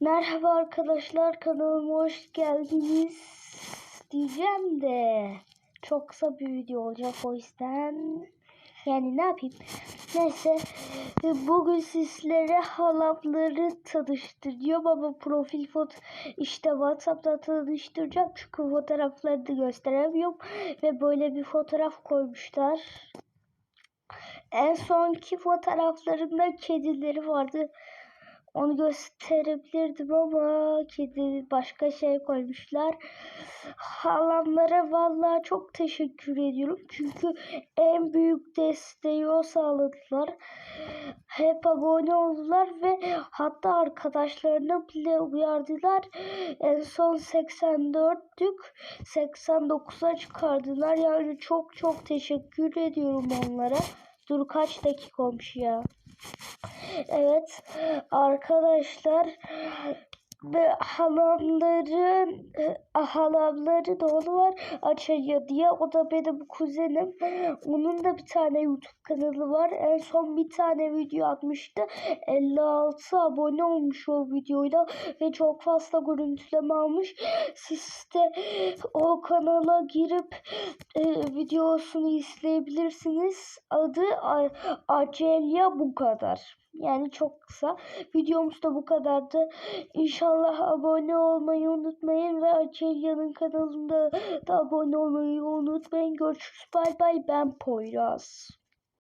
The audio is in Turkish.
Merhaba arkadaşlar kanalıma hoş geldiniz diyeceğim de çok kısa bir video olacak o yüzden. Yani ne yapayım? Neyse bugün sizlere halamları tanıştırıyorum ama profil foto işte whatsapp'ta tanıştıracağım çünkü fotoğraflarını gösteremiyorum ve böyle bir fotoğraf koymuşlar. En sonki fotoğraflarında kedileri vardı onu gösterebilirdim ama kedi başka şey koymuşlar. Halamlara vallahi çok teşekkür ediyorum. Çünkü en büyük desteği o sağladılar. Hep abone oldular ve hatta arkadaşlarına bile uyardılar. En son 84'tük 89'a çıkardılar. Yani çok çok teşekkür ediyorum onlara. Dur kaç dakika olmuş ya. Evet arkadaşlar ve halamların halamların oğlu var Açaya diye. O da benim kuzenim. Onun da bir tane YouTube kanalı var. En son bir tane video atmıştı. 56 abone olmuş o videoyla ve çok fazla görüntüleme almış. Siz de o kanala girip e, videosunu izleyebilirsiniz. Adı Acelya bu kadar. Yani çok kısa. Videomuz da bu kadardı. İnşallah abone olmayı unutmayın ve Acelya'nın kanalında da abone olmayı unutmayın. Görüşürüz. Bay bay. Ben Poyraz.